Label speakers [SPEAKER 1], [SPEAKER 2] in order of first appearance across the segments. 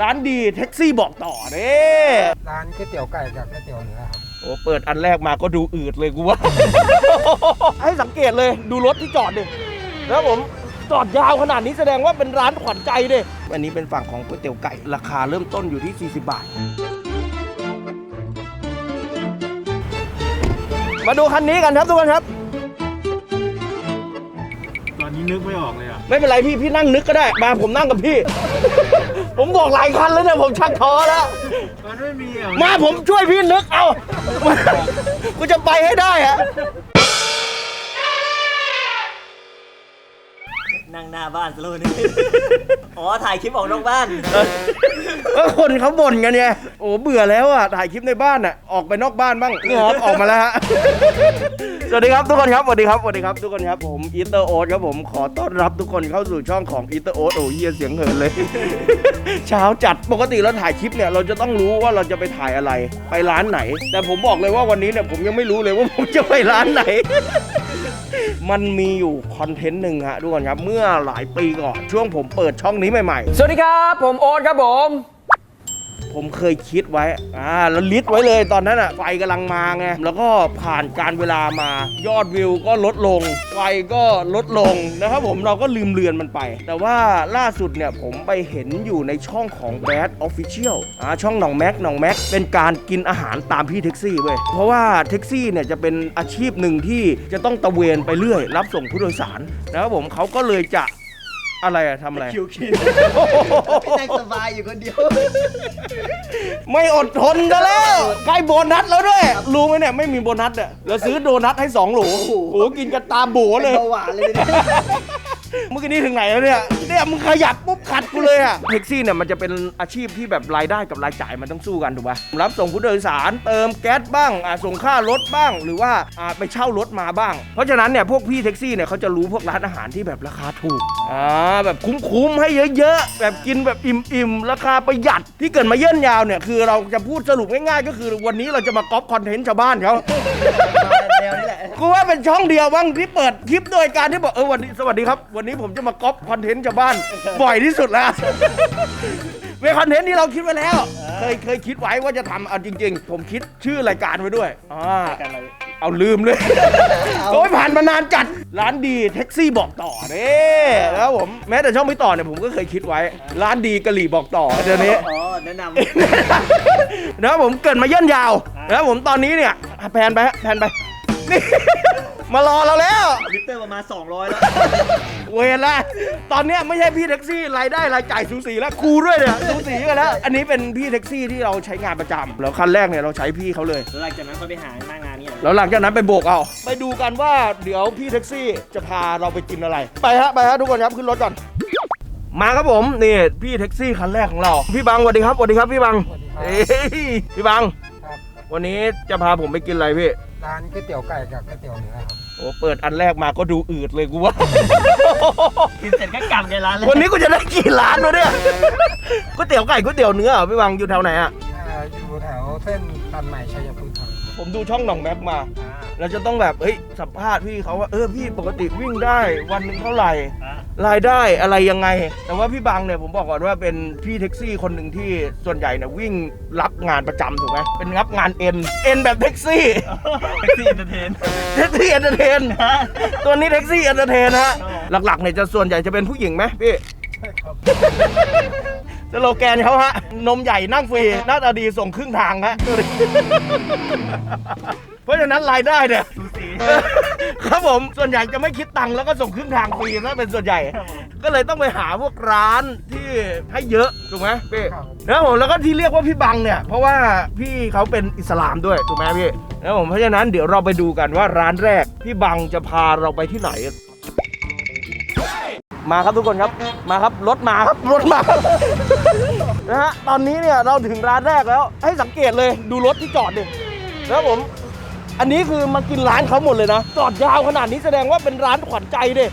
[SPEAKER 1] ร้านดีแท็กซี่บอกต่อเด้
[SPEAKER 2] ร้านก๋วยเตี๋ยวไก่กับก๋วยเตี๋ยวเนื้อครับ
[SPEAKER 1] โอ้เปิดอันแรกมาก็ดูอืดเลยกูว่า ให้สังเกตเลยดูรถที่จอดดิแล้วผมจอดยาวขนาดนี้แสดงว่าเป็นร้านขวัญใจดิอันนี้เป็นฝั่งของก๋วยเตี๋ยวไก่ราคาเริ่มต้นอยู่ที่ 40 บาท มาดูคันนี้กันครับทุกคนครับ
[SPEAKER 3] ตอนนี้นึกไม่ออกเลยอะ
[SPEAKER 1] ไม่เป็นไรพี่พี่นั่งนึกก็ได้ มาผมนั่งกับพี่ ผมบอกหลายคันแล้วเนี่ยผมชักท้อแล้ว
[SPEAKER 3] มันไม่มีอะ
[SPEAKER 1] มาผมช่วยพี่นึกเอา กูจะไปให้ได้อะ
[SPEAKER 4] นั่งหน้าบ้านสโลว์นี่ อ๋อ ถ่ายคลิปออกนอกบ้าน
[SPEAKER 1] เออคนเขาบ่นกันไงโอ้เบื่อแล้วอะถ่ายคลิปในบ้านอะออกไปนอกบ้านบ้างเหงอออกมาแล้วฮะ สวัสดีครับทุกคนครับสวัสดีครับสวัสดีครับทุกคนครับผมอีเตอร์โอ๊ตครับผมขอต้อนรับทุกคนเข้าสู่ช่องของอีเตอร์โอ๊ตโอ้เยี่ยเสียงเหินเลย เช้าจัดปกติเราถ่ายคลิปเนี่ยเราจะต้องรู้ว่าเราจะไปถ่ายอะไรไปร้านไหน แต่ผมบอกเลยว่าวันนี้เนี่ยผมยังไม่รู้เลยว่าผมจะไปร้านไหน มันมีอยู่คอนเทนต์หนึ่งฮะทุกคนครับเมื่อหลายปีก่อนช่วงผมเปิดช่องนี้ใหม่ๆ
[SPEAKER 5] สวัสดีครับ ผมโอ๊ตครับผม
[SPEAKER 1] ผมเคยคิดไว้อ่าแล้วลิสต์ไว้เลยตอนนั้นอะไฟกำลังมาไงแล้วก็ผ่านการเวลามายอดวิวก็ลดลง ไฟก็ลดลงนะครับผมเราก็ลืมเลือนมันไป แต่ว่าล่าสุดเนี่ยผมไปเห็นอยู่ในช่องของ Bad Official อ่าช่องหนองแม็กหนองแม็กเป็นการกินอาหารตามพี่แท็กซี่เว้ยเพราะว่าแท็กซี่เนี่ยจะเป็นอาชีพหนึ่งที่จะต้องตะเวนไปเรื่อย รับส่งผู้โดยสารนะครับผมเขาก็เลยจะ อะไรอะทำอะไร
[SPEAKER 4] คิวคิวนั่งสบายอยู่คนเดียว
[SPEAKER 1] ไม่อดทนกันแล้วใกล้โบนัสแล้วด้วย รู้ไหมเนี่ยไม่มีโบนัสอะเราซื้อโดนัทให้2โหลโอ้โหกินกันตามโบเลย
[SPEAKER 4] เบาหวานเลยเนี่ย
[SPEAKER 1] เมื่อกี้นี้ถึงไหนแล้วเนี่ยเนี่ยมึงขยับปุ๊บขัดกูเลยอะแท็กซี่เนี่ยมันจะเป็นอาชีพที่แบบรายได้กับรายจ่ายมันต้องสู้กันถูกปะรับส่งผู้โดยสารเติมแก๊สบ้างอ่าส่งค่ารถบ้าง หรือว่าอ่าไปเช่ารถมาบ้าง เพราะฉะนั้นเนี่ยพวกพี่แท็กซี่เนี่ยเขาจะรู้พวกร้านอาหารที่แบบราคาถูกอ่าแบบคุ้มๆให้เยอะๆแบบกินแบบอิ่มๆราคาประหยัดที่เกิดมาเย่นยาวเนี่ยคือเราจะพูดสรุปง่ายๆ ก็คือวันนี้เราจะมาก๊อปคอนเทนต์ชาวบ้านเขา
[SPEAKER 4] แนวนี้แหละ
[SPEAKER 1] กูว่าเป็นช่องเดียวบ้างที่เปิดคลิปโดยการที่บอกเออวันนี้สวัสดีครับ วันนี้ผมจะมาก๊อปคอนเทนต์ชาวบ้าน บ่อยที่สุดแล้ว เป็นคอนเทนต์ที่เราคิดไว้แล้ว เคยเคยคิดไว้ว่าจะทำเอาจริง ๆ ผมคิดชื่อรายการไว้ด้วยอ่าเอาลืมเลยโอ้ยผ่านมานานจัดร้านดีแท็กซี่บอกต่อเด้แล้วผมแม้แต่ช่องไม่ต่อเนี่ยผมก็เคยคิดไว้ ร้านดีกะหรี่บอกต่อเดี๋ยวนี้
[SPEAKER 4] อ๋อแนะน
[SPEAKER 1] นะครับผมเกิดมาเย่นยาวนะครับผมตอนนี้เนี่ยอะแพนไปฮะแพนไป นี่ มารอเราแล้วำ
[SPEAKER 4] ลิตเตอร์ประมาณ 200 แล้ว
[SPEAKER 1] เวรละตอนเนี้ยไม่ใช่พี่แท็กซี่รายได้รายจ่ายสูสีแล้วครูด้วยเนี่ยสูสีกันแล้ว อันนี้เป็นพี่แท็กซี่ที่เราใช้งานประจำแล้วคันแรกเนี่ยเราใช้พี่เขาเลย
[SPEAKER 4] แล้วหลังจากนั้นก็ไปหาหน้างานเนี่ย
[SPEAKER 1] แล้วหลังจากนั้นไปโบกเอาไปดูกันว่าเดี๋ยวพี่แท็กซี่จะพาเราไปกินอะไร ไปฮะไปฮะทุกคนครับขึ้นรถก่อนมาครับผมนี่พี่แท็กซี่คันแรกของเรา พี่บังสวัสดีครับสวัสดีครับพี่บัง
[SPEAKER 2] สวัสดีครับ
[SPEAKER 1] เอ้ยพี่บัง
[SPEAKER 2] ครับ
[SPEAKER 1] วันนี้จะพาผมไปกินอะไรพี่
[SPEAKER 2] ร้านก๋วยเตี๋ยวไก่กับก๋วยเตี๋ยวเนื้อครับ
[SPEAKER 1] โอ้เปิดอันแรกมาก็ดูอืดเลยกูว่า
[SPEAKER 4] กินเสร็จก็กลับในร้านเลย
[SPEAKER 1] วันนี้กูจะได้กี่ร้านวะเนี่ยก๋วยเตี๋ยวไก่ก๋วยเตี๋ยวเนื้อเหรอพี่บังอยู่แถวไหนอะ
[SPEAKER 2] อ่าอยู่แถวเส้นตันใหม่ชัยพฤกษ์ครับ
[SPEAKER 1] ผมดูช่องหนองแมปมาเราจะต้องแบบเฮ้ยสัมภาษณ์พี่เขาว่าเออพี่ปกติวิ่งได้วันหนึ่งเท่าไหร่รายได้อะไรยังไง แต่ว่าพี่บังเนี่ยผมบอกก่อนว่าเป็นพี่แท็กซี่คนหนึ่งที่ส่วนใหญ่เนี่ยวิ่งรับงานประจำถูกไหมเป็นรับงานเอ็นเอ็นแบบแท็กซี่
[SPEAKER 4] แท็กซี่เอนเตอร์เทน
[SPEAKER 1] แท็กซี่เอนเตอร์เทนตัวนี้แท็กซี่เอนเตอร์เทนฮะ หลักๆเนี่ยจะส่วนใหญ่จะเป็นผู้หญิงไหมพี่
[SPEAKER 2] ใช่ครับ
[SPEAKER 1] สโลแกนเขาฮะ นมใหญ่นั่งฟรีหน้าตาดีส่งครึ่งทางฮะ เพราะฉะนั้นรายได้เนี่ย
[SPEAKER 4] สูสี
[SPEAKER 1] ครับผมส่วนใหญ่จะไม่คิดตังค์แล้วก็ส่งครึ่งทางฟรีนะเป็นส่วนใหญ่ ก็เลยต้องไปหาพวกร้านที่ให้เยอะถูกไหมพี่
[SPEAKER 2] ครับ
[SPEAKER 1] นะครับผมแล้วก็ที่เรียกว่าพี่บังเนี่ย เพราะว่าพี่เขาเป็นอิสลามด้วยถูกไหมพี่นะครับผมเพราะฉะนั้นเดี๋ยวเราไปดูกันว่าร้านแรกพี่บังจะพาเราไปที่ไหน มาครับทุกคนครับมาครับรถมาครับรถมาครับ นะฮะตอนนี้เนี่ยเราถึงร้านแรกแล้ว ให้สังเกตเลยดูรถที่จอดดินะครับผม อันนี้คือมากินร้านเขาหมดเลยนะ จอดยาวขนาดนี้แสดงว่าเป็นร้านขวัญใจดิ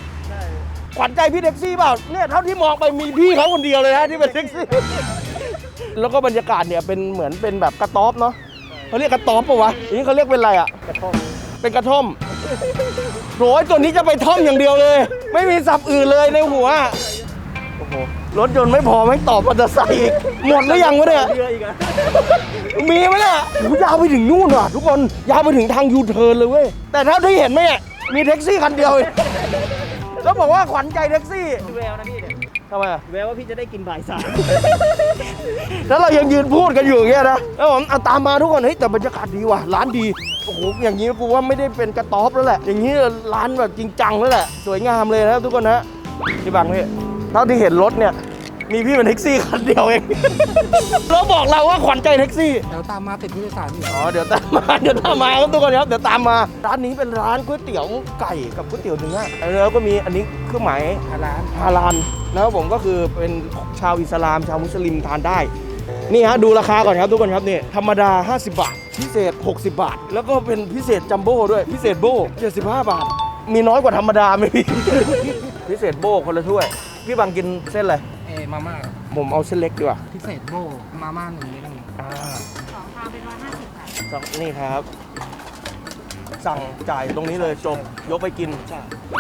[SPEAKER 1] ขวัญใจพี่แท็กซี่เปล่าเนี่ยเท่าที่มองไปมีพี่เขาคนเดียวเลยนะที่เป็นแท็กซี่ แล้วก็บรรยากาศเนี่ยเป็นเหมือนเป็นแบบกระต๊อบเนาะเขาเรียกกระต๊อบปะวะอันนี้เขาเรียกเป็นอะไรอะ
[SPEAKER 2] กระท่อม
[SPEAKER 1] เป็นกระท่อมโหยตัวนี้จะไปท่อมอย่างเดียวเลย ไม่มีสับอื่นเลยในหัวโอ้โห รถยนต์ไม่พอไม่งตอบมอเตอร์ไซค์อีกหมดหรือยังวะเนี่ย
[SPEAKER 4] เรืออีกอะ
[SPEAKER 1] มีไหมเนี่ยโหยาวไปถึงนู่นว่ะทุกคนยาวไปถึงทางยูเทิร์นเลยเว้ย แต่เท่าที่เห็นไหมเนี่ยมีแท็กซี่คันเดียวเองแล้วบอกว่าขวัญใจแท็กซี่
[SPEAKER 4] แววนะพี่เนี่ย
[SPEAKER 1] ทำไมอะ
[SPEAKER 4] แววว่าพี่จะได้กินบ่ายสาม
[SPEAKER 1] แล้วเรายังยืนพูดกันอยู่อย่างเงี้ยนะแล้วผมเอาตามมาทุกคนเฮ้ยแต่บรรยากาศดีว่ะร้านดีโอ้โหอย่างนี้กูว่าไม่ได้เป็นกระต๊อบแล้วแหละ อย่างนี้ร้านแบบจริงจังแล้วแหละสวยงามเลยนะครับทุกคนนะพี่บังพี่ เท่าที่เห็นรถเนี่ย มีพี่เป็นแท็กซี่คันเดียวเอง แล้วบอกเราว่าขวัญใจแท็กซี่
[SPEAKER 2] เดี๋ยวตามมาติดผู้โดยสารอยู่
[SPEAKER 1] อ๋อเดี๋ยวตามมาเดี๋ยวตามมาครับทุกคนครับเดี๋ยวตามมา ร้านนี้เป็นร้านก๋วยเตี๋ยวไก่กับก๋วยเตี๋ยวเนื้อแล้วก็มีอันนี้เครื่องหมาย
[SPEAKER 2] ทางร้าน
[SPEAKER 1] ฮาลาลนะครับผมก็คือเป็นชาวอิสลาม ชาวมุสลิมทานได้ นี่ฮะดูราคาก่อนครับทุกคนครับนี่ธรรมดา 50 บาท พิเศษ 60 บาท แล้วก็เป็นพิเศษจัมโบ้ด้วยพิเศษโบ้75 บาท มีน้อยกว่าธรรมดาไหมพี่ พิเศษโบ้คนละถ้วย พี่บังกินเส้นอะไร
[SPEAKER 2] เอมาม่า
[SPEAKER 1] ผมเอาเส้นเล็กดีกว่า
[SPEAKER 2] พิเศษโบมาม่าหนึ่งนิดนึง
[SPEAKER 1] อ่า
[SPEAKER 6] สองชามเป็นร้อยห้าสิบค่ะ
[SPEAKER 1] สั่งนี่ครับ สั่งจ่ายตรงนี้เลยจบยกไปกิน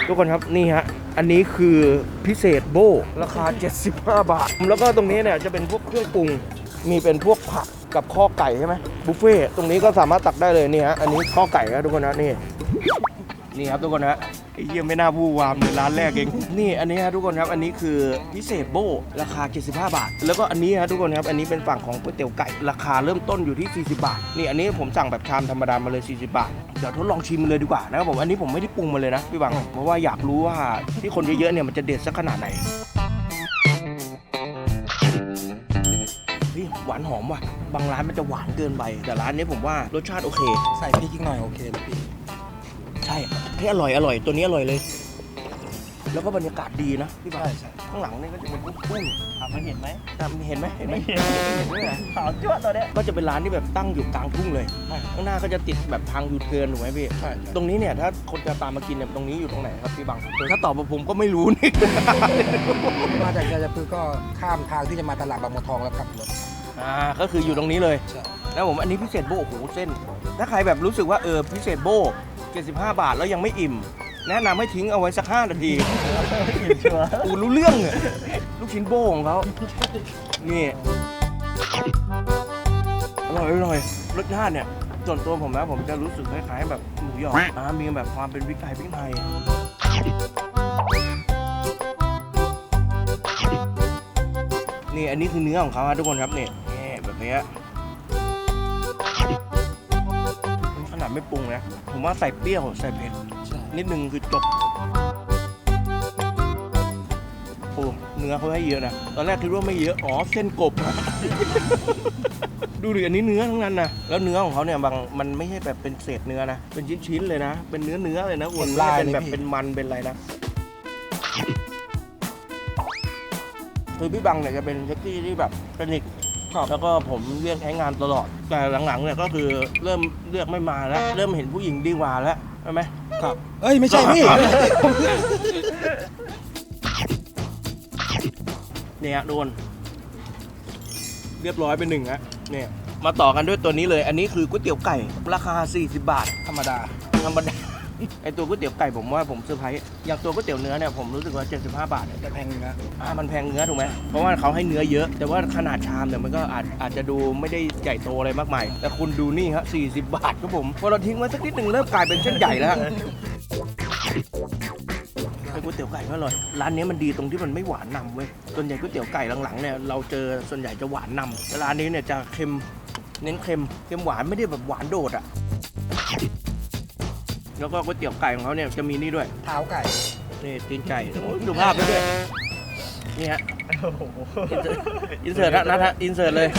[SPEAKER 1] ทุกคนครับนี่ฮะอันนี้คือพิเศษโบราคา 75 บาท แล้วก็ตรงนี้เนี่ยจะเป็นพวกเครื่องปรุงมีเป็นพวกผักกับข้อไก่ใช่ไหมบุฟเฟ่ต์ตรงนี้ก็สามารถตักได้เลยนี่ฮะอันนี้ข้อไก่ครับทุกคนนะนี่ นี่ครับทุกคนฮะไอ้เยี่ยไม่น่าพูดวามเลยร้านแรกเอง นี่อันนี้ฮะทุกคนครับ อันนี้คือพิเศษโบราคา 75 บาท แล้วก็อันนี้ฮะทุกคนครับ อันนี้เป็นฝั่งของก๋วยเตี๋ยวไก่ ราคาเริ่มต้นอยู่ที่ 40 บาท นี่อันนี้ผมสั่งแบบชามธรรมดามาเลย 40 บาท เดี๋ยวทดลองชิมเลยดีกว่านะครับผม อันนี้ผมไม่ได้ปรุงมาเลยนะพี่บัง เพราะว่าอยากรู้ว่าที่คนเยอะๆเนี่ยมันจะเด็ดสักขนาดไหนหวานหอมว่ะ บางร้านมันจะหวานเกินไป แต่ร้านนี้ผมว่ารสชาติโอเค
[SPEAKER 2] ใส่พริกอีกหน่อยโอเคเลยพี่
[SPEAKER 1] ใช่ที่อร่อยอร่อยตัวนี้อร่อยเลย แล้วก็บรรยากาศดีนะพี่บา
[SPEAKER 2] ใช่ใช่
[SPEAKER 1] ข้างหลังนี่ก็จะเป็นทุ่ง
[SPEAKER 4] ถามมันเห็นไหม
[SPEAKER 1] อะเห็นไหมเห็นไหม
[SPEAKER 4] ขาวจ้วตัวเนี้ย
[SPEAKER 1] ก็จะเป็นร้านที่แบบตั้งอยู่กลางทุ่งเลยข้างหน้าก็จะติดแบบทางยูเทิร์นถูกไหมพี่
[SPEAKER 2] ใช่
[SPEAKER 1] ตรงนี้เนี่ยถ้าคนจะตามมากินเนี่ยตรงนี้อยู่ตรงไหนครับพี่บังถ้าตอบมาผมก็ไม่รู้นี่
[SPEAKER 2] มาจากชัยพฤกษ์ก็ข้ามทางที่จะมาตลาดบางบัวทองแล้วกลับรถ
[SPEAKER 1] อ่าก็คืออยู่ตรงนี้เลย
[SPEAKER 2] ใช่
[SPEAKER 1] แล้วผมอันนี้พิเศษโบโอ้โหเส้น ถ้าใครแบบรู้สึกว่าเออพิเศษโบ 75 บาทแล้วยังไม่อิ่ม แนะนำให้ทิ้งเอาไว้สัก 5 นาที
[SPEAKER 4] ชัวร์
[SPEAKER 1] กูรู้เรื่องอะลูกชิ้นโบ้ของเขานี่อร่อยอร่อยรสชาติเนี่ยส่วนตัวผมนะผมจะรู้สึกคล้ายๆ แบบหมูหยองอ่ามีแบบความเป็นพริกไทยพริกไทยนี่อันนี้คือเนื้อของเขาครับทุกคนครับนี่นี่แบบเนี้ ไม่ปรุงนะ ผมว่าใส่เปรี้ยวใส่เผ็ด
[SPEAKER 2] ใช่
[SPEAKER 1] นิดนึงคือจบโอ้เนื้อเขาให้เยอะนะตอนแรกคิดว่าไม่เยอะอ๋อเส้นกบ ดูดิอันนี้เนื้อทั้งนั้นนะแล้วเนื้อของเขาเนี่ยบางมันไม่ใช่แบบเป็นเศษเนื้อนะเป็นชิ้นๆเลยนะ เป็นเนื้อเนื้อๆเลยนะคุณไม่ได้เป็นแบบเป็นมันเป็นอะไรนะคือพี่บังเนี่ยจะเป็นแท็กซี่ที่แบบสนิท แล้วก็ผมเรียกใช้งานตลอด แต่หลังๆเนี่ยก็คือเริ่มเลือกไม่มาแล้ว เริ่มเห็นผู้หญิงดีกว่าแล้วใช่ไหม
[SPEAKER 2] ครับ เอ้ย ไม่ใช่พี่
[SPEAKER 1] เนี่ยโดน เรียบร้อยไปหนึ่งฮะเนี่ย มาต่อกันด้วยตัวนี้เลย อันนี้คือก๋วยเตี๋ยวไก่ ราคา 40 บาท
[SPEAKER 2] ธรรมดา
[SPEAKER 1] ธรรมดา ไอตัวก๋วยเตี๋ยวไก่ผมว่าผมเซอร์ไพรส์อย่างตัวก๋วยเตี๋ยวเนื้อเนี่ยผมรู้สึกว่า 75 บาทเนี่ย
[SPEAKER 2] แต่แพงเนื้อ
[SPEAKER 1] อ่ามันแพงเนื้อถูกไหมเพราะว่าเขาให้เนื้อเยอะ แต่ว่าขนาดชามเนี่ยมันก็อาจอาจจะดูไม่ได้ใหญ่โตอะไรมากมาย แต่คุณดูนี่ฮะ40 บาทครับผมพอเราทิ้งไว้สักนิดหนึ่งเริ่มกลายเป็นเส้นใหญ่แล้วฮะไอ้ก๋วยเตี๋ยวไก่ก็อร่อย ร้านนี้มันดีตรงที่มันไม่หวานนำเว้ย ส่วนใหญ่ก๋วยเตี๋ยวไก่หลังๆเนี่ยเราเจอส่วนใหญ่จะหวานนำแต่ร้านนี้เนี่ยจะเค็ม เน้นเค็ม เค็มหวานไม่ได้แบบหวานโดดอะ แล้วก็ก๋วยเตี๋ยวไก่ของเขาเนี่ยจะมีนี่ด้วย
[SPEAKER 2] เท้าไก่
[SPEAKER 1] นี่ตีนไก่โอ้ยดูภาพไปด้วยนี่ฮะอินเสิร์ตฮะนัดฮะอินเสิร์ตเลย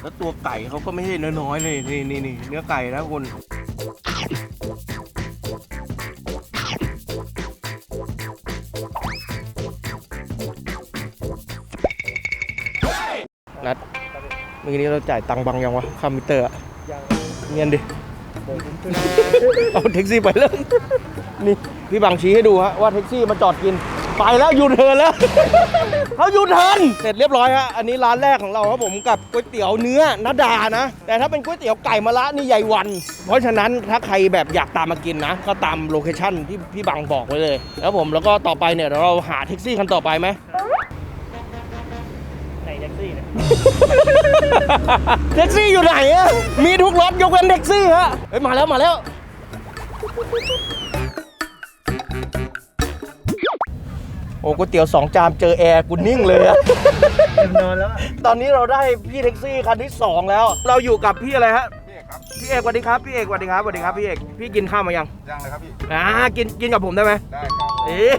[SPEAKER 1] แล้วตัวไก่เขาก็ไม่ใช่น้อยๆเลยนี่นี่นี่เนื้อไก่นะคุณ เมื่อกี้นี้เราจ่ายตังค์บังยังวะค่ามิเตอร์อะเงียนดิ เอาแท็กซี่ไปเลยนี่พี่บังชี้ให้ดูฮะว่าแท็กซี่มาจอดกิน ไปแล้วยูเทิร์นแล้ว เขายูเทิร์นเสร็จเรียบร้อยฮะอันนี้ร้านแรกของเราครับผมกับก๋วยเตี๋ยวเนื้อนาดานะ แต่ถ้าเป็นก๋วยเตี๋ยวไก่มะระนี่ใหญ่วัน เพราะฉะนั้นถ้าใครแบบอยากตามมากินนะ ก็ตามโลเคชั่นที่พี่บังบอกไว้เลย แล้วผมแล้วก็ต่อไปเนี่ยเดี๋ยวเราหาแท็กซี่คันต่อไปไหมไหน แท็กซี่เนี่ยแท็กซี่อยู่ไหนอะมีทุกรถยกเว้นแท็กซี่ฮะเฮ้ยมาแล้วมาแล้ว โอ้ก๋วยเตี๋ยวสองจานเจอแอร์กูนิ่งเลยอะ
[SPEAKER 3] นอนแล้วอะ
[SPEAKER 1] ตอนนี้เราได้พี่แท็กซี่คันที่สองแล้ว เราอยู่กับพี่อะไรฮะ พี่เอกสวัสดีครับพี่เอกสวัสดีครับสวัสดีครับพี่เอกพี่กินข้าวมายัง
[SPEAKER 7] ยังเลยครับพี่
[SPEAKER 1] อ่ากินกินกับผมได้ไหม
[SPEAKER 7] ได้ครับ
[SPEAKER 1] เอ๊ะ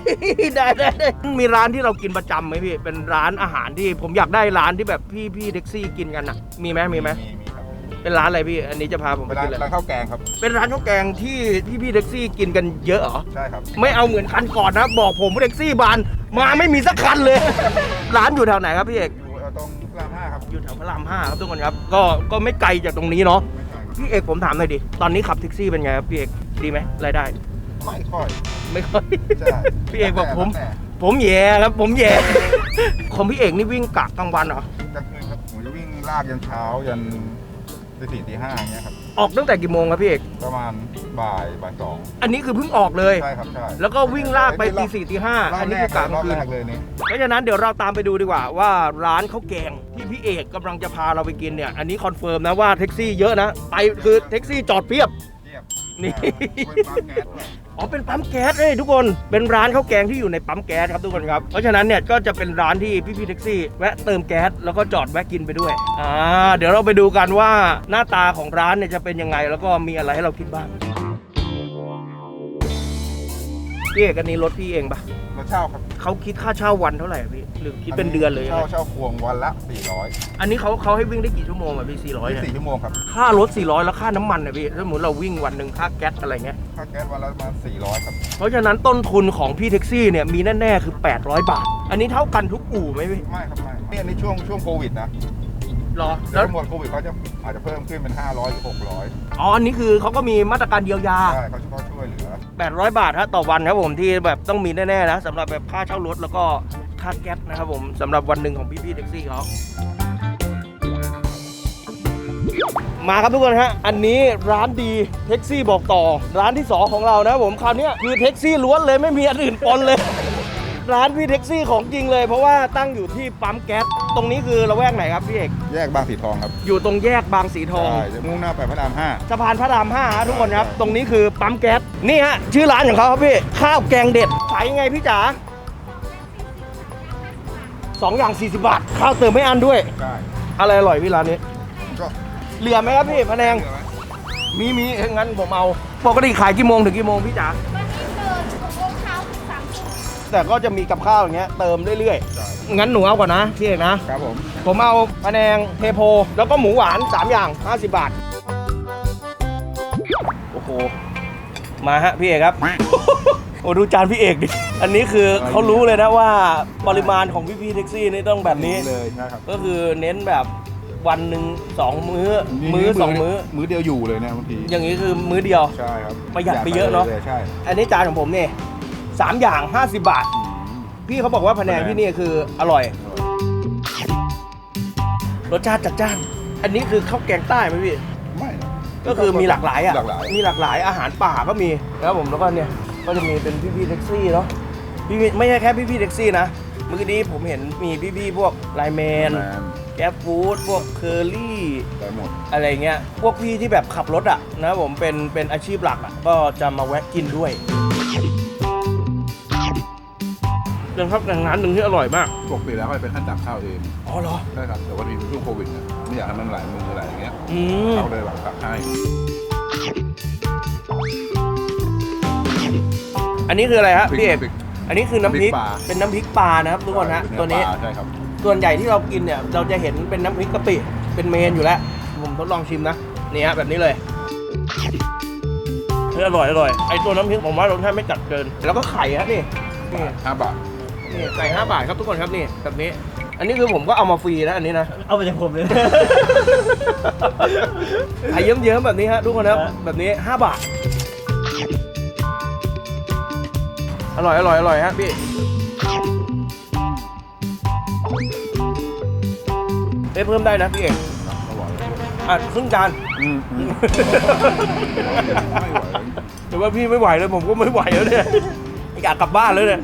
[SPEAKER 1] ได้ได้ได้มีร้านที่เรากินประจำไหมพี่เป็นร้านอาหารที่ผมอยากได้ร้านที่แบบพี่พี่แท็กซี่กินกันอะมีไหมมีไหม
[SPEAKER 7] มีมีครับ
[SPEAKER 1] เป็นร้านอะไรพี่ อันนี้จะพาผม
[SPEAKER 7] เป็
[SPEAKER 1] ไป
[SPEAKER 7] นร้าน
[SPEAKER 1] กินเลย
[SPEAKER 7] ร้านข้าวแกงครับ
[SPEAKER 1] เป็นร้านข้าวแกงที่พี่พี่แท็กซี่กินกันเยอะเหรอ
[SPEAKER 7] ใช่ครับ
[SPEAKER 1] ไม่เอาเหมือนคันก่อนนะ บอกผมว่าแท็กซี่บานมาไม่มีสักคันเลย ร้านอยู่แถวไหนครับพี่เอก
[SPEAKER 7] อยู่เอ่อตรงรามห้าครับ
[SPEAKER 1] อยู่แถวพระรามห้าครับทุกคนครับ ก็ก็ไม่ไกลจากตรงนี้เนาะ
[SPEAKER 7] ไม่ใช่ครับ
[SPEAKER 1] พี่เอกผมถามหน่อยดิ ตอนนี้ขับแท็กซี่เป็นไงครับพี่เอก ดีไหมรายได้
[SPEAKER 7] ไม่ค่อย
[SPEAKER 1] ไม่ค่อย
[SPEAKER 7] ใช่
[SPEAKER 1] พี่เอกบอกผม
[SPEAKER 7] แต่
[SPEAKER 1] ผมแย่ครับ ผมแย่ ของพี่เอกนี่วิ่งกะกลางวันเหรอ
[SPEAKER 7] แต่คืนครับผมจะวิ่งลากยันเช้ายัน ตีสี่ตีห้าอย่างเงี้ยครับ
[SPEAKER 1] ออกตั้งแต่กี่โมงครับพี่เอก
[SPEAKER 7] ประมาณบ่ายบ่ายสอง
[SPEAKER 1] อันนี้คือเพิ่งออกเลย
[SPEAKER 7] ใช่ครับใช่
[SPEAKER 1] แล้วก็วิ่งลากไปตีสี่ตีห้าร
[SPEAKER 7] อ
[SPEAKER 1] อัน
[SPEAKER 7] บ
[SPEAKER 1] นี้
[SPEAKER 7] แร
[SPEAKER 1] คื
[SPEAKER 7] ก
[SPEAKER 1] อกะก
[SPEAKER 7] ร
[SPEAKER 1] ลา
[SPEAKER 7] องบ
[SPEAKER 1] คื
[SPEAKER 7] แร
[SPEAKER 1] น
[SPEAKER 7] กเลยนี่
[SPEAKER 1] เพราะฉะนั้นเดี๋ยวเราตามไปดูดีกว่าว่าร้านข้าวแกงที่พี่เอกกำลังจะพาเราไปกินเนี่ย อันนี้คอนเฟิร์มนะว่าแท็กซี่เยอะนะ ไปคือแท็กซี่จอดเพียบ
[SPEAKER 7] เทียบ
[SPEAKER 1] นี่
[SPEAKER 7] เป็นปั๊มแก๊สด้วย
[SPEAKER 1] อ๋อเป็นปั๊มแก๊สเลยทุกคนเป็นร้านข้าวแกงที่อยู่ในปั๊มแก๊สครับทุกคนครับเพราะฉะนั้นเนี่ยก็จะเป็นร้านที่พี่ๆแท็กซี่แวะเติมแก๊สแล้วก็จอดแวะกินไปด้วยอ่าเดี๋ยวเราไปดูกันว่าหน้าตาของร้านเนี่ยจะเป็นยังไงแล้วก็มีอะไรให้เราคิดบ้างพี่เอกอันนี้รถพี่เองปะ
[SPEAKER 7] รถเช่าครับ
[SPEAKER 1] เขาคิดค่าเช่าวันเท่าไหร่อะพี่ หรือคิดเป็นเดือนเลยยัง
[SPEAKER 7] เช่า
[SPEAKER 1] ไง
[SPEAKER 7] เช่าควงวันละ 400
[SPEAKER 1] อันนี้เขาเขาให้วิ่งได้กี่ชั่วโมงอะพี่400เนี่ย
[SPEAKER 7] 4ชั่วโมงครับ
[SPEAKER 1] ค่ารถ 400 แล้วค่าน้ำมันนะพี่ถ้าสมมติเราวิ่งวันหนึ่งค่าแก๊สอะไรเงี้ย
[SPEAKER 7] ค่าแก๊สวันละประมาณ400 ครับ
[SPEAKER 1] เพราะฉะนั้นต้นทุนของพี่แท็กซี่เนี่ยมีแน่ๆคือ 800 บาท อันนี้เท่ากันทุกอู่ไหมพี่
[SPEAKER 7] ไม่ครับไม่นี่อันนี้ช่วงช่วงโควิดนะ
[SPEAKER 1] รอ
[SPEAKER 7] แล้
[SPEAKER 1] แล้วว
[SPEAKER 7] หมดโควิดเขาจะอาจจะเพิ่มขึ้นเป็น 500 หรือ 600
[SPEAKER 1] อ๋ออันนี้คือเขาก็มีมาตรการเยียวยา
[SPEAKER 7] ใช่เขาจะช่วยเหลือ
[SPEAKER 1] 800 บาทฮะต่อวันครับผมที่แบบต้องมีแน่ๆนะสำหรับแบบค่าเช่ารถแล้วก็ ค่าแก๊สนะครับผมสำหรับวันหนึ่งของพี่ๆแท็กซี่เขามาครับทุกคนฮะ อันนี้ร้านดีแท็กซี่บอกต่อ ร้านที่สองของเรานะครับผมคราวเนี้ยคือแท็กซี่ล้วนเลยไม่มีอันอื่นปนเลย ร้านพี่แท็กซี่ของจริงเลย เพราะว่าตั้งอยู่ที่ปั๊มแก๊สตรงนี้คือระแวกไหนครับพี่เอก
[SPEAKER 7] แยกบางสีทองครับ
[SPEAKER 1] อยู่ตรงแยกบางสีทอง
[SPEAKER 7] ใช่จะมุ่งหน้าไปพระรามห้า
[SPEAKER 1] สะพานพระราม5ฮะทุกคนครับ ตรงนี้คือปั๊มแก๊สนี่ฮะชื่อร้านของเขาครับพี่ข้าวแกงเด็ดขายยังไงพี่จ๋า สองอย่าง 40 บาท ข้าวเติมไม่อันด้วย
[SPEAKER 7] ใช่
[SPEAKER 1] อะไรอร่อยพี่ร้านนี้
[SPEAKER 7] ก็
[SPEAKER 1] เหลือไหมครับพี่พะแนง
[SPEAKER 7] เหลือไหม
[SPEAKER 1] มีมีเอ้ยงั้นผมเอา ปกติขายกี่โมงถึงกี่โมงพี่จ๋า
[SPEAKER 6] วันนี้เดินหกโมงเช้าถึงสามทุ่ม
[SPEAKER 1] แต่ก็จะมีกับข้าวอย่างเงี้ยเติมเรื่อย
[SPEAKER 7] ใช่
[SPEAKER 1] ๆ งั้นหนูเอาก่อนนะพี่เอกนะ
[SPEAKER 7] ครับผม
[SPEAKER 1] ผมเอาพะแนงเทโพ แล้วก็หมูหวาน 3 อย่าง 50 บาท โอ้โห มาฮะพี่เอกครับ โอ้ดูจานพี่เอกดิ อันนี้คือเขารู้เลยนะว่าปริมาณของพี่พี่ๆแท็กซี่นี่ต้องแบบนี้
[SPEAKER 7] เลยนะครับ
[SPEAKER 1] ก็คือเน้นแบบวันหนึ่งสองมื้อ มื้อสองมื้อ
[SPEAKER 7] มื้อเดียวอยู่เลยนะบางที
[SPEAKER 1] อย่างนี้คือมื้อเดียว
[SPEAKER 7] ใช่ครับ
[SPEAKER 1] ประหยัดไปเยอะเนอะ
[SPEAKER 7] ใช่
[SPEAKER 1] อันนี้จานของผมเนี่ยสามอย่าง 50 บาท พี่เขาบอกว่าพะแนงที่นี่คืออร่อย รสชาติจัดจ้าน อันนี้คือข้าวแกงใต้ไหมพี่
[SPEAKER 7] ไม่นะ
[SPEAKER 1] ก็คือมีหลากหลายอะ
[SPEAKER 7] หลากหลาย
[SPEAKER 1] มีหลากหลายอาหารป่าก็มีนะครับผมแล้วก็เนี่ย ก็จะมีเป็นพี่ๆแท็กซี่เนาะพี่ๆไม่ใช่แค่พี่ๆแท็กซี่นะเมื่อกี้นี้ผมเห็นมีพี่ๆพวกไลน์แมน
[SPEAKER 7] แมน
[SPEAKER 1] แก๊ปฟู้ดพวกเคอรี่
[SPEAKER 7] ได้หมด
[SPEAKER 1] อะไรเงี้ย พวกพี่ที่แบบขับรถอะนะครับผมเป็นเป็นอาชีพหลักอะ ก็จะมาแวะกินด้วยเรื่องครับแหล่งร้านหนึ่งที่อร่อยมาก
[SPEAKER 7] ปกติแล้วเขาจะเป็นขั้นตักข้าวเอง
[SPEAKER 1] อ๋อเหรอ
[SPEAKER 7] ได้ครับ แต่วันนี้ช่วงโควิดเนี่ยไม่อยากให้มันหลายมือหลายอย่างเงี้ย
[SPEAKER 1] อืม
[SPEAKER 7] เขาเลยแบบตักให้
[SPEAKER 1] อันนี้คืออะไรฮะพี่เอก
[SPEAKER 7] พริก
[SPEAKER 1] อันนี้คือน้ำพริก
[SPEAKER 7] น้ำพริกปลา
[SPEAKER 1] เป็นน้ำพริกปลานะครับทุกคนฮะ
[SPEAKER 7] เป็
[SPEAKER 1] ตัวนี้
[SPEAKER 7] เอปลาใช่ครับ
[SPEAKER 1] ส่วนใหญ่ที่เรากินเนี่ย เราจะเห็นเป็นน้ำพริกกะปิเป็นเมนอยู่แล้ว ผมทดลองชิมนะนี่ฮะแบบนี้เลยเฮ้ยอร่อยอร่อยไอตัวน้ำพริกผมว่ารสชาติไม่จัดเกิน แล้วก็ไข่ฮะนี่นี่
[SPEAKER 7] ห้าบาท
[SPEAKER 1] นี่ไก่ห้าบาทครับทุกคนครับนี่แบบนี้ อันนี้คือผมก็เอามาฟรีนะอันนี้นะ
[SPEAKER 4] เอาไปจากผมเลย
[SPEAKER 1] ไข่เยิ้มๆแบบนี้ฮะทุกคนครับแบบนี้ 5 บาท อร่อยอร่อยอร่อยฮะพี่เอ้ยเพิ่มได้นะพี่เอกอะครึ่งจาน
[SPEAKER 7] อืมอืมไม่ไหว
[SPEAKER 1] แต่ว่าพี่ไม่ไหวเลยผมก็ไม่ไหวแล้วเนี่ยอยากกลับบ้านแล้วเนี่ย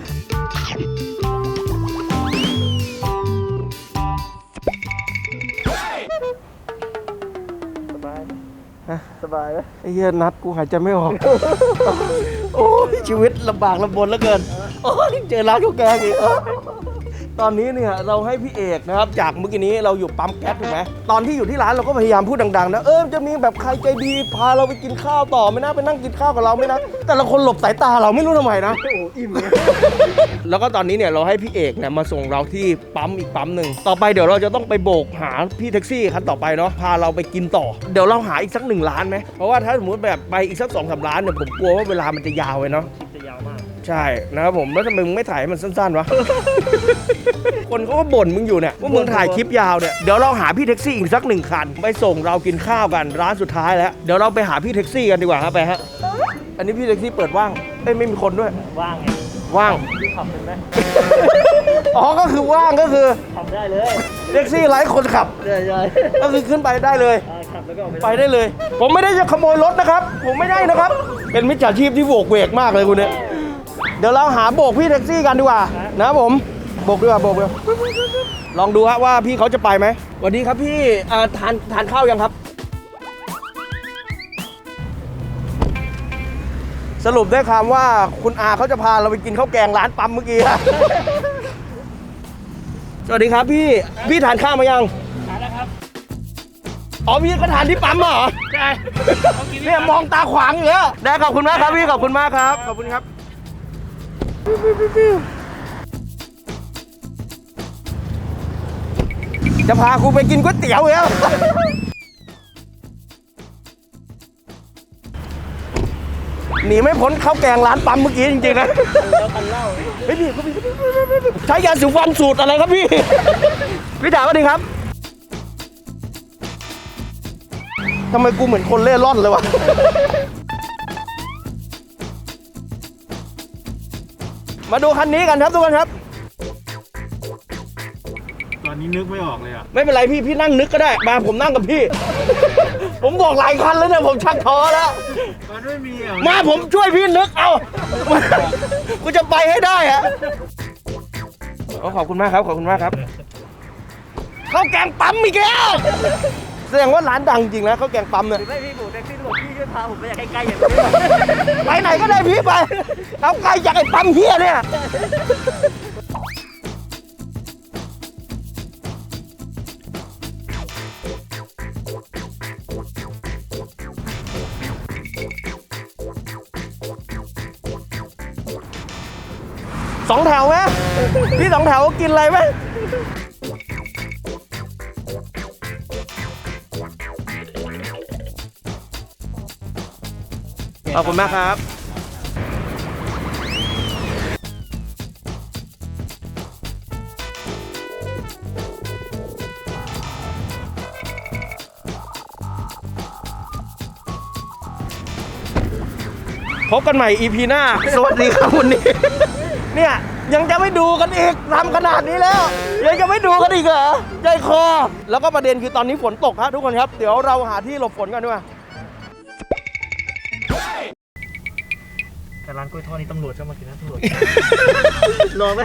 [SPEAKER 1] สบายฮะสบายไหมไอ้เหี้ยนัดกูหายใจไม่ออก โอ้ยชีวิตลำบากลำบนเหลือเกิน โอ้ยเจอร้านข้าวแกงอีก ตอนนี้เนี่ยเราให้พี่เอกนะครับจากเมื่อกี้นี้เราอยู่ปั๊มแก๊สถูกไหมตอนที่อยู่ที่ร้านเราก็พยายามพูดดังๆนะเออจะมีแบบใครใจดีพาเราไปกินข้าวต่อไหม่นะไปนั่งกินข้าวกับเราไหม่นะแต่ละคนหลบสายตาเราไม่รู้ทำไมนะโอ้อิ่มแล้วก็ตอนนี้เนี่ยเราให้พี่เอกเนี่ยมาส่งเราที่ปั๊มอีกปั๊มหนึ่งต่อไปเดี๋ยวเราจะต้องไปโบกหาพี่แท็กซี่คันต่อไปเนาะพาเราไปกินต่อ เดี๋ยวเราหาอีกสักหนึ่งล้านไหมเพราะว่าถ้าสมมติแบบไปอีกสักสองสามล้านเนี่ยผมกลัวว่าเวลามันจะยาวไปเนาะ
[SPEAKER 4] จะยาวมาก
[SPEAKER 1] ใช่นะครับผมแล้วทำไมมึงไม่ถ่ายให้มันสั้นๆวะ คนเขาก็บ่นมึงอยู่เนี่ยว่ามึงถ่ายคลิปยาวเนี่ยเดี๋ยวเราหาพี่แท็กซี่อีกสักหนึ่งคันไปส่งเรากินข้าวกันร้านสุดท้ายแล้วเดี๋ยวเราไปหาพี่แท็กซี่กันดีกว่าครับไปฮะอันนี้พี่แท็กซี่เปิดว่างเอ้ยไม่มีคนด้วย
[SPEAKER 4] ว่างไง
[SPEAKER 1] ว่าง
[SPEAKER 4] พี่ขับเป็นไหม
[SPEAKER 1] อ๋อก็คือว่างก็คือ
[SPEAKER 4] ขับได้เลย
[SPEAKER 1] แท็กซี่ไร้คนขับ
[SPEAKER 4] ใช่ใช่
[SPEAKER 1] ก็คือขึ้นไปได้เลย
[SPEAKER 4] ขับแล้วก็ออกไป
[SPEAKER 1] ไปได้เลย ผมไม่ได้จะขโมยรถนะครับ ผมไม่ได้นะครับ เป็นมิจฉาชีพที่โบกเวกมากเลยคุณเนี่ย เดี๋ยวเราหาโบกพี่แท็กซี่กันดีกว่านะครับผมโบกดีกว่าโบกดีกว่าลองดูฮะว่าพี่เขาจะไปไหมสวัสดีครับพี่อ่าทานทานข้าวยังครับ สรุปได้คำว่าคุณอาเขาจะพาเราไปกินข้าวแกงร้านปั๊มเมื่อกี้ฮะ สวัสดีครับพี่พี่ทานข้าวมายัง
[SPEAKER 4] ทานแล้วครับ
[SPEAKER 1] อ๋อพี่ก็ทานที่ปั๊มเหรอ
[SPEAKER 4] ใช่
[SPEAKER 1] เนี่ยมองตาขวางอยู่แล้วได้ขอบคุณมากครับพี่ขอบคุณมากครับ ขอบคุณครับ จะพากูไปกินก๋วยเตี๋ยวแล้วหนีไม่พ้นข้าวแกงร้านปั๊มเมื่อกี้จริงๆนะพี่พี่ใช้ยาสีฟันสูตรอะไรครับพี่ พี่จ๋าสวัสดีครับทำไมกูเหมือนคนเล่ร่อนเลยวะ มาดูคันนี้กันครับทุกคนครับ
[SPEAKER 3] ตอนนี้นึกไม่ออกเลยอะ
[SPEAKER 1] ไม่เป็นไรพี่พี่นั่งนึกก็ได้ มาผมนั่งกับพี่ ผมบอกหลายคันแล้วเนี่ยผมชักท้อแล้ว
[SPEAKER 3] มันไม่มีอะ
[SPEAKER 1] มาผมช่วยพี่นึกเอากูจะไปให้ได้อะโอ้ขอบคุณมากครับขอบคุณมากครับข้าวแกงปั๊มอีกแล้ว แสดงว่าร้านดังจริงนะข้าวแกงปั๊มเนี่ย
[SPEAKER 4] ไม่พี่บุกแท็กซี่บอกพี่ช่วยพาผมไปอยากใกล้ๆอย่างนี้
[SPEAKER 1] ไปไหนก็ได้พี่ไป เอาไกลจากไอ้ปั๊มเฮียเนี่ย สองแถวไหมพี่สองแถวกินอะไรไหม ขอบคุณมากครับพบกันใหม่ EP หน้า สวัสดีครับวันนี้ เนี่ยยังจะไม่ดูกันอีกทำขนาดนี้แล้ว ยังจะไม่ดูกันอีกเหรอใจคอ แล้วก็ประเด็นคือตอนนี้ฝนตกฮะทุกคนครับ เดี๋ยวเราหาที่หลบฝนกันด้วย
[SPEAKER 4] แต่ร้านกล้วยทอดนี่ตำรวจเข้ามากินนะตำรวจรอไหม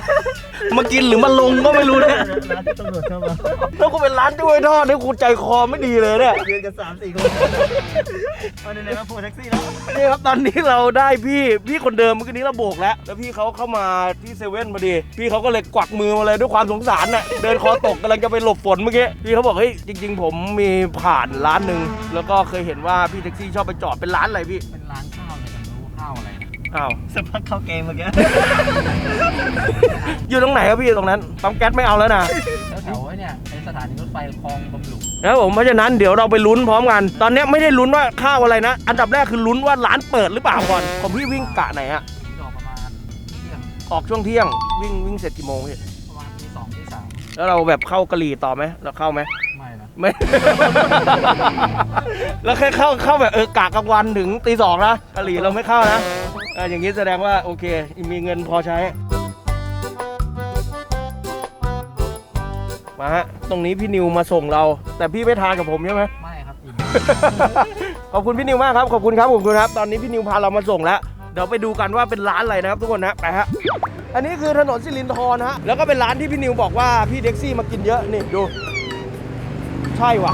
[SPEAKER 1] มากินหรือมาลงก็ไม่รู้เนี่ย
[SPEAKER 4] ร้านที่ตำรวจเข้ามา
[SPEAKER 1] ถ้ากูเป็นร้านจ้วยทอดนี่กูใจคอไม่ดีเลยเนี่ย
[SPEAKER 4] ยืนกันสามสี่คนเอาไหนๆมาโผล่แท็กซี่แล้ว
[SPEAKER 1] นี่ครับตอนนี้เราได้พี่พี่คนเดิมเมื่อกี้นี้เราโบกแล้ว แล้วพี่เขาเข้ามาที่เซเว่นพอดี พี่เขาก็เลยกวักมือมาเลยด้วยความสงสารน่ะเดินคอตกกำลังจะไปหลบฝนเมื่อกี้พี่เขาบอกเฮ้ยจริง ๆ ผมมีผ่านร้านหนึ่งแล้วก็เคยเห็นว่าพี่แท็กซี่ชอบไปจอดเป็นร้านอะไรพี่
[SPEAKER 2] เป็นร้าน อะไรนะ
[SPEAKER 1] อ้าว
[SPEAKER 4] สักพักเข้าเกมเมื่อกี้
[SPEAKER 1] อยู่ตรงไหนครับพี่ตรงนั้นปั๊มแก๊สไม่เอาแล้วนะ
[SPEAKER 2] แถวๆไอ้เนี่ยไอ้สถานีรถไฟคลองบำรุง
[SPEAKER 1] นะครับผมเพราะฉะนั้นเดี๋ยวเราไปลุ้นพร้อมกัน ตอนนี้ไม่ได้ลุ้นว่าข้าวอะไรนะ อันดับแรกคือลุ้นว่าร้านเปิดหรือเปล่าก่อนของพี่วิ่งกะไหนอะ
[SPEAKER 2] ที่ออกประมาณเที่ยง
[SPEAKER 1] ออกช่วงเที่ยงวิ่งวิ่งเสร็จกี่โมงพี่
[SPEAKER 2] ประมาณที่สองที่สาม
[SPEAKER 1] แล้วเราแบบเข้ากะหรี่ต่อไหมเราเข้าไหม
[SPEAKER 2] ไม่นะ
[SPEAKER 1] ไม่ แล้วแค่เข้าเข้าแบบเออกะกลางวันถึงตีสองนะกะหรี่เราไม่เข้านะเอออย่างนี้แสดงว่าโอเค มีเงินพอใช้ มาฮะ ตรงนี้พี่นิวมาส่งเรา แต่พี่ไม่ทานกับผมใช่ไหม
[SPEAKER 2] ไม่ครับอิ่ม
[SPEAKER 1] ขอบคุณพี่นิวมากครับ ขอบคุณครับขอบคุณครับ ตอนนี้พี่นิวพาเรามาส่งแล้ว เดี๋ยวไปดูกันว่าเป็นร้านอะไรนะครับทุกคนนะ ไปฮะ อันนี้คือถนนสิรินทรนะฮะ แล้วก็เป็นร้านที่พี่นิวบอกว่าพี่แท็กซี่มากินเยอะ นี่ดู ใช่ว่ะ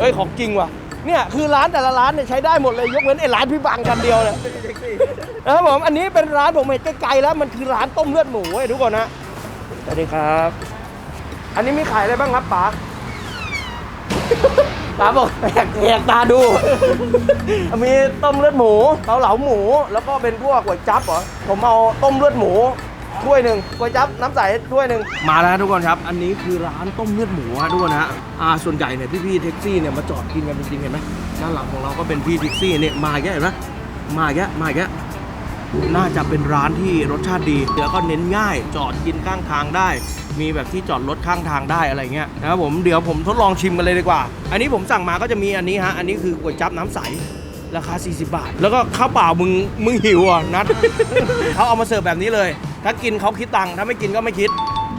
[SPEAKER 1] เฮ้ยของจริงว่ะเนี่ยคือร้านแต่ละร้านเนี่ยใช้ได้หมดเลยยกเว้นไอ้ร้านพี่บังคันเดียวเลยนะครับผมอันนี้เป็นร้านผมเห็นไกลๆแล้วมันคือร้านต้มเลือดหมูเว้ยทุกคนนะสวัสดีครับ อันนี้มีขายอะไรบ้างครับป๋าป๋าบอกแหกแหกตาดู มีต้มเลือดหมูเกาเหลาหมู แล้วก็เป็นพวกก๋วยจั๊บเหรอผมเอาต้มเลือดหมู ถ้วยหนึ่งก๋วยจั๊บน้ำใสถ้วยหนึ่งมาแล้วทุกคนครับ อันนี้คือร้านต้มเลือดหมูฮะทุกคนฮะอ่าส่วนใหญ่เนี่ยพี่ๆแท็กซี่เนี่ยมาจอดกินกันจริงๆเห็นไหมด้านหลังของเราก็เป็นพี่แท็กซี่เนี่ยมาแก่เห็นไหมมาแก่มาแก่น่าจะเป็นร้านที่รสชาติดีแล้วก็เน้นง่าย จอดกินข้างทางได้ มีแบบที่จอดรถข้างทางได้อะไรเงี้ยนะครับผมเดี๋ยวผมทดลองชิมกันเลยดีกว่า อันนี้ผมสั่งมาก็จะมีอันนี้ฮะอันนี้คือก๋วยจั๊บน้ำใส ราคา 40 บาท แล้วก็ข้าวเปล่ามึงมึงหิวอะนัด เขาเอามาเสิร์ฟแบบนี้เลย ถ้ากินเขาคิดตังค์ถ้าไม่กินก็ไม่คิด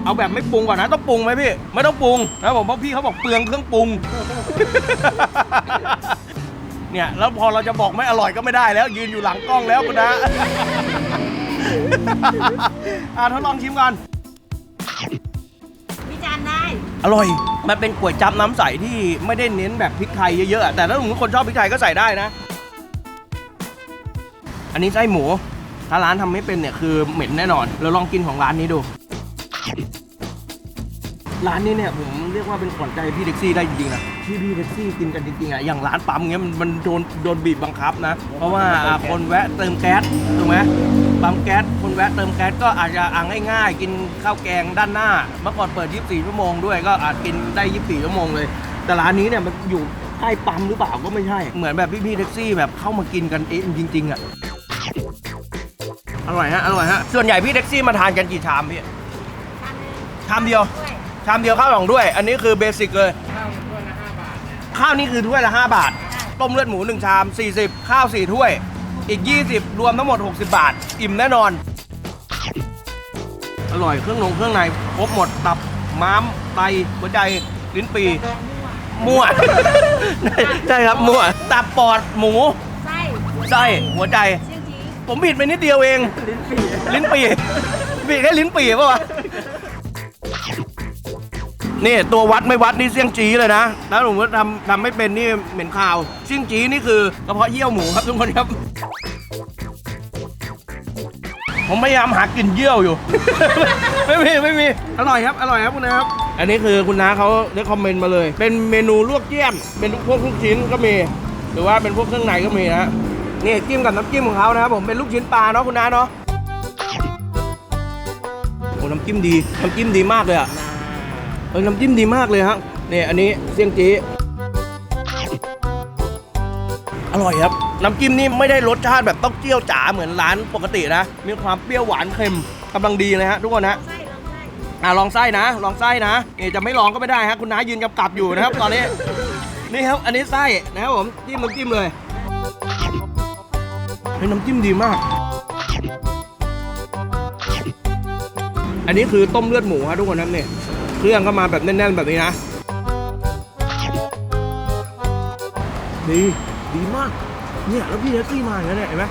[SPEAKER 1] เอาแบบไม่ปรุงก่อนนะต้องปรุงไหมพี่ ไม่ต้องปรุงนะครับผมเพราะพี่เขาบอกเปลืองเครื่องปรุง เนี่ยแล้วพอเราจะบอกไม่อร่อยก็ไม่ได้แล้ว ยืนอยู่หลังกล้องแล้วคุณนะ อ่าทดลองชิมก่อน
[SPEAKER 6] วิจารณ์ได้
[SPEAKER 1] อร่อย มันเป็นก๋วยจั๊บน้ำใสที่ไม่ได้เน้นแบบพริกไทยเยอะๆอะแต่ถ้าสมมติคนชอบพริกไทยก็ใส่ได้นะ อันนี้ไส้หมู ถ้าร้านทำไม่เป็นเนี่ยคือเหม็นแน่นอน เราลองกินของร้านนี้ดู ร้านนี้เนี่ยผมเรียกว่าเป็นขวัญใจพี่แท็กซี่ได้จริงๆนะที่พี่แท็กซี่กินกันจริงๆอะอย่างร้านปั๊มเงี้ยมันมันโดนโดนบีบบังคับนะ เพราะว่าคนแวะเติมแก๊สถูกไหมปั๊มแก๊สคนแวะเติมแก๊สก็อาจจะอ่างง่ายๆ กินข้าวแกงด้านหน้า เมื่อก่อนเปิด 24 ชั่วโมงด้วยก็อาจกินได้ 24 ชั่วโมงเลย แต่ร้านนี้เนี่ยมันอยู่ใกล้ปั๊มหรือเปล่าก็ไม่ใช่ เหมือนแบบพี่ๆแท็กซี่แบบเข้ามากินกันเองจริงๆอะ อร่อยฮะ อร่อยฮะ ส่วนใหญ่พี่แท็กซี่มาทานกันกี่ชามพี่ ชามเดียว ชามเดียวข้าวหลองด้วย อันนี้คือเบสิกเลย ข้าวนี่คือถ้วยละ5บาท ต้มเลือดหมู1ชาม 40 ข้าว 4 ถ้วย อีก 20 รวมทั้งหมด 60 บาท อิ่มแน่นอน อร่อยเครื่องนงเครื่องในครบหมด ตับ ม้าม ไต หัวใจ ลิ้นปี มั่ว ใช่ครับมั่ว ตับปอดหมู
[SPEAKER 6] ไส้
[SPEAKER 1] ไส้ หัวใจ
[SPEAKER 6] เชียงจี
[SPEAKER 1] ผมผิดไปนิดเดียวเอง ลิ้นปีลิ้นปีผิดแค่ลิ้นปีป่ะวะนี่ตัววัดไม่วัดนี่เสี่ยงจีเลยนะแล้วผมว่าทำทำไม่เป็นนี่เหม็นข่าวเสี่ยงจีนี่คือกระเพาะเยี่ยวหมูครับทุกคนครับ ผมพยายามหากลิ่นเยี่ยวอยู่ ไม่มีไม่มีอร่อยครับอร่อยครับคุณนะครับ อันนี้คือคุณน้าเขาได้คอมเมนต์มาเลย เป็นเมนูลวกเยี่ยม เป็นพวกลูกชิ้นก็มี หรือว่าเป็นพวกเครื่องในก็มีนะ นี่จิ้มกับน้ำจิ้มของเขานะครับผมเป็นลูกชิ้นปลาเนาะคุณน้าเนาะโอ้น้ำจิ้มดีน้ำจิ้มดีมากเลยอะเออน้ำจิ้มดีมากเลยฮะเนี่ยอันนี้เสี่ยงจีอร่อยครับ น้ำจิ้มนี่ไม่ได้รสชาติแบบต้องเจียวจ๋าเหมือนร้านปกตินะ มีความเปรี้ยวหวานเค็มกำลังดีเลยฮะทุกคนฮะ
[SPEAKER 6] ไส้ลองไส้
[SPEAKER 1] อะลองไส้นะ ลองไส้นะนี่จะไม่ลองก็ไม่ได้ฮะคุณน้ายืนกำกับอยู่นะครับ ตอนนี้ นี่ครับ อันนี้ไส้นะครับผมจิ้มน้ำจิ้มเลย เฮ้น้ำจิ้มดีมาก อันนี้คือต้มเลือดหมูครับทุกคนครับเนี่ยเครื่องก็มาแบบแน่น ๆ แบบนี้นะดีดีมาก เนี่ยแล้วพี่แท็กซี่มาอย่างนี้ยเนี่ยเห็นไหม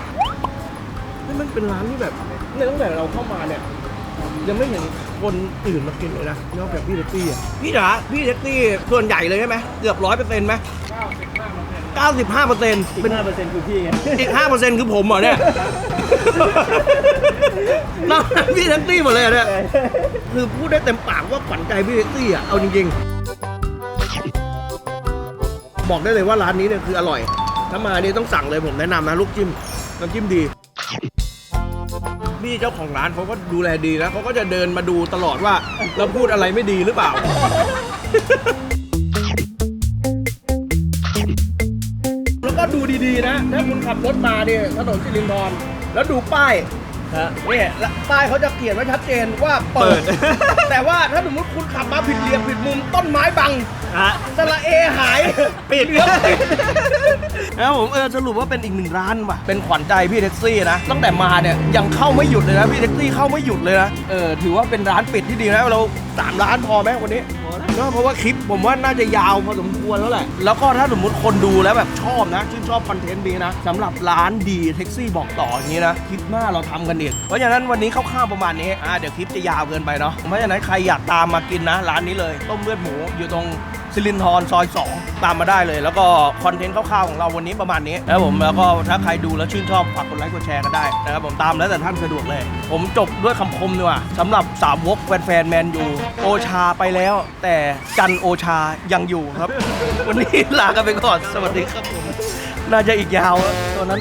[SPEAKER 1] นี่มันเป็นร้านที่แบบเนี่ยตั้งแต่เราเข้ามาเนี่ย ยังไม่เห็นคนอื่นมากินเลยนะนอกจากพี่แท็กซี่อะพี่จ๋าพี่แท็กซี่ส่วนใหญ่เลยใช่ไหมเกือบร้อยเปอร์เซ็นต์ไหม เก้าสิบห้าเปอร์เซ็นต์เป็น
[SPEAKER 3] 5%คือพี่ไง
[SPEAKER 1] อีกห้าเปอร์เซ็นต์คือผมเหรอเนี่ยนอกนั้นพี่แท็กซี่หมดเลยอะเนี่ยคือพูดได้เต็มปากว่าขวัญใจพี่แท็กซี่อะเอาจริงๆ บอกได้เลยว่าร้านนี้เนี่ยคืออร่อย ถ้ามานี่ต้องสั่งเลยผมแนะนำนะลูกจิ้มน้ำจิ้มดีพี่เจ้าของร้านเขาก็ดูแลดีนะเขาก็จะเดินมาดูตลอดว่าเราพูดอะไรไม่ดีหรือเปล่า ดูดีๆนะ ถ้าคุณขับรถมาเนี่ยถนนสิรินทรแล้วดูป้ายเนี่ยแล้วป้ายเขาจะเขียนไว้ชัดเจนว่าเปิดแต่ว่าถ้าสมมติคุณขับมาผิดเหลี่ยมผิดมุมต้นไม้บัง
[SPEAKER 4] ฮะ
[SPEAKER 1] สระเอหายปิด เลี้ยวปิดนะครับผมเออสรุปว่าเป็นอีกหนึ่งร้านว่ะ เป็นขวัญใจพี่แท็กซี่นะ ตั้งแต่มาเนี่ยยังเข้าไม่หยุดเลยนะพี่แท็กซี่เข้าไม่หยุดเลยนะ เออถือว่าเป็นร้านปิดที่ดีนะเรา 3ล้านพอไหมวันนี้เนอะเพราะว่าคลิปผมว่าน่าจะยาวพอสมควรแล้วแหละ แล้วก็ถ้าสมมติคนดูแล้วแบบชอบนะชื่นชอบคอนเทนต์นี้นะสำหรับร้านดีแท็กซี่บอกต่ออย่างนี้นะคลิปหน้าเราทำกันอีกเพราะฉะนั้นวันนี้คร่าวๆประมาณนี้อ่าเดี๋ยวคลิปจะยาวเกินไปเนาะเพราะฉะนั้นใครอยากตามมากินนะ ร้านนี้เลย ต้มเลือดหมูอยู่ตรง ซิลินทรซอย 2 ตามมาได้เลย แล้วก็คอนเทนต์คร่าวๆของเราวันนี้ประมาณนี้นะครับผมแล้วก็ถ้าใครดูแล้วชื่นชอบฝากกดไลค์กดแชร์กันได้นะครับผมตามแล้วแต่ท่านสะดวกเลย ผมจบด้วยคำคมดีกว่าสำหรับสามวกแฟนๆแมนยูโอชาไปแล้ว แต่จันโอชายังอยู่ครับ วันนี้ลากันไปก่อนสวัสดีครับผมน่าจะอีกยาวอะตอนนั้น